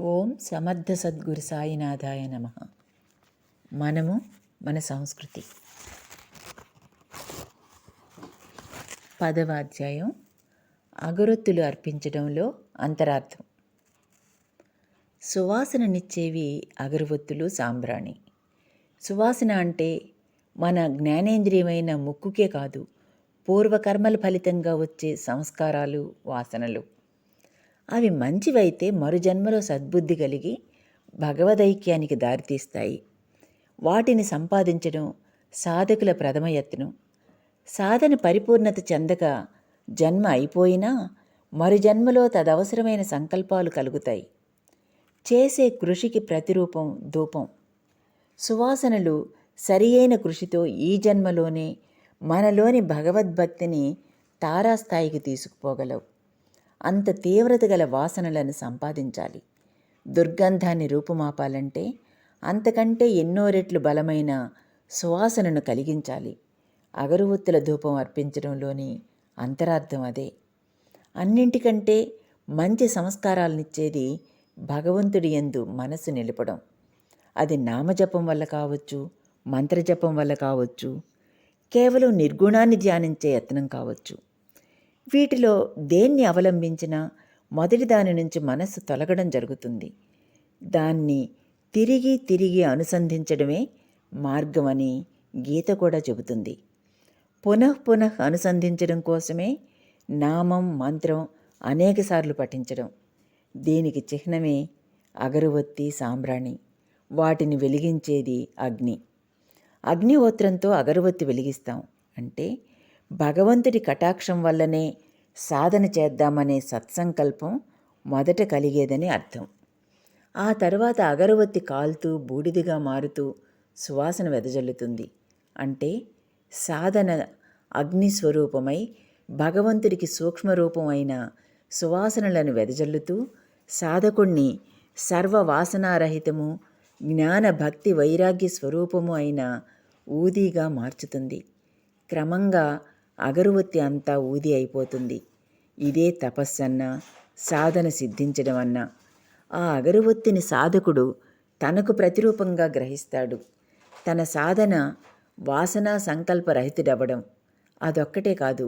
ఓం సమర్థ సద్గురు సాయినాథాయ నమ. మనము మన సంస్కృతి. పదవ అధ్యాయం. అగరొత్తులు అర్పించడంలో అంతరార్థం. సువాసననిచ్చేవి అగరవత్తులు సాంబ్రాణి. సువాసన అంటే మన జ్ఞానేంద్రియమైన ముక్కుకే కాదు పూర్వకర్మల ఫలితంగా వచ్చే సంస్కారాలు వాసనలు. అవి మంచివైతే మరుజన్మలో సద్బుద్ధి కలిగి భగవదైక్యానికి దారితీస్తాయి. వాటిని సంపాదించడం సాధకుల ప్రథమ యత్నం. సాధన పరిపూర్ణత చెందక జన్మ అయిపోయినా మరుజన్మలో తదవసరమైన సంకల్పాలు కలుగుతాయి. చేసే కృషికి ప్రతిరూపం ధూపం. సువాసనలు సరియైన కృషితో ఈ జన్మలోనే మనలోని భగవద్భక్తిని తారాస్థాయికి తీసుకుపోగలవు. అంత తీవ్రత గల వాసనలను సంపాదించాలి. దుర్గంధాన్ని రూపుమాపాలంటే అంతకంటే ఎన్నో రెట్లు బలమైన సువాసనను కలిగించాలి. అగరువత్తుల ధూపం అర్పించడంలోని అంతరార్థం అదే. అన్నింటికంటే మంచి సంస్కారాలనిచ్చేది భగవంతుడి ఎందు మనసు నిలపడం. అది నామజపం వల్ల కావచ్చు మంత్రజపం వల్ల కావచ్చు కేవలం నిర్గుణాన్ని ధ్యానించే యత్నం కావచ్చు. వీటిలో దేన్ని అవలంబించినా మొదటి దాని నుంచి మనస్సు తొలగడం జరుగుతుంది. దాన్ని తిరిగి తిరిగి అనుసంధించడమే మార్గమని గీత కూడా చెబుతుంది. పునః పునః అనుసంధించడం కోసమే నామం మంత్రం అనేకసార్లు పఠించడం. దీనికి చిహ్నమే అగరవత్తి సాంబ్రాణి. వాటిని వెలిగించేది అగ్ని. అగ్నిహోత్రంతో అగరవత్తి వెలిగిస్తాం. అంటే భగవంతుడి కటాక్షం వల్లనే సాధన చేద్దామనే సత్సంకల్పం మొదట కలిగేదని అర్థం. ఆ తర్వాత అగరవత్తి కాలుతూ బూడిదిగా మారుతూ సువాసన వెదజల్లుతుంది. అంటే సాధన అగ్నిస్వరూపమై భగవంతుడికి సూక్ష్మరూపమైన సువాసనలను వెదజల్లుతూ సాధకుణ్ణి సర్వవాసనారహితము జ్ఞాన భక్తి వైరాగ్య స్వరూపము అయిన ఊదీగా మార్చుతుంది. క్రమంగా అగరువత్తి అంతా ఊది అయిపోతుంది. ఇదే తపస్సన్న సాధన సిద్ధించడం అన్నా ఆ అగరువత్తిని సాధకుడు తనకు ప్రతిరూపంగా గ్రహిస్తాడు. తన సాధన వాసనా సంకల్పరహితుడవ్వడం అదొక్కటే కాదు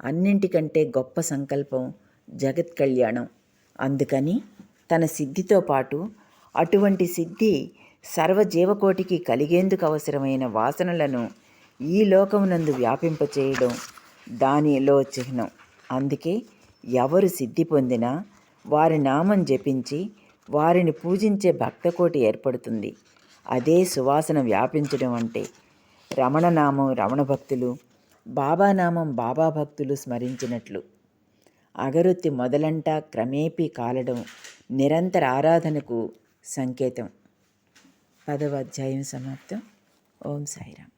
అన్నింటికంటే గొప్ప సంకల్పం జగత్ కళ్యాణం. అందుకని తన సిద్ధితో పాటు అటువంటి సిద్ధి సర్వజీవకోటికి కలిగేందుకు అవసరమైన వాసనలను ఈ లోకమునందు వ్యాపింపచేయడం దానిలో చిహ్నం. అందుకే ఎవరు సిద్ధి పొందినా వారి నామం జపించి వారిని పూజించే భక్తకోటి ఏర్పడుతుంది. అదే సువాసన వ్యాపించడం అంటే రమణనామం రమణ భక్తులు బాబానామం బాబా భక్తులు స్మరించినట్లు. అగరొత్తి మొదలంట క్రమేపీ కాలడం నిరంతర ఆరాధనకు సంకేతం. పదవ అధ్యాయం సమాప్తం. ఓం సాయిరామ్.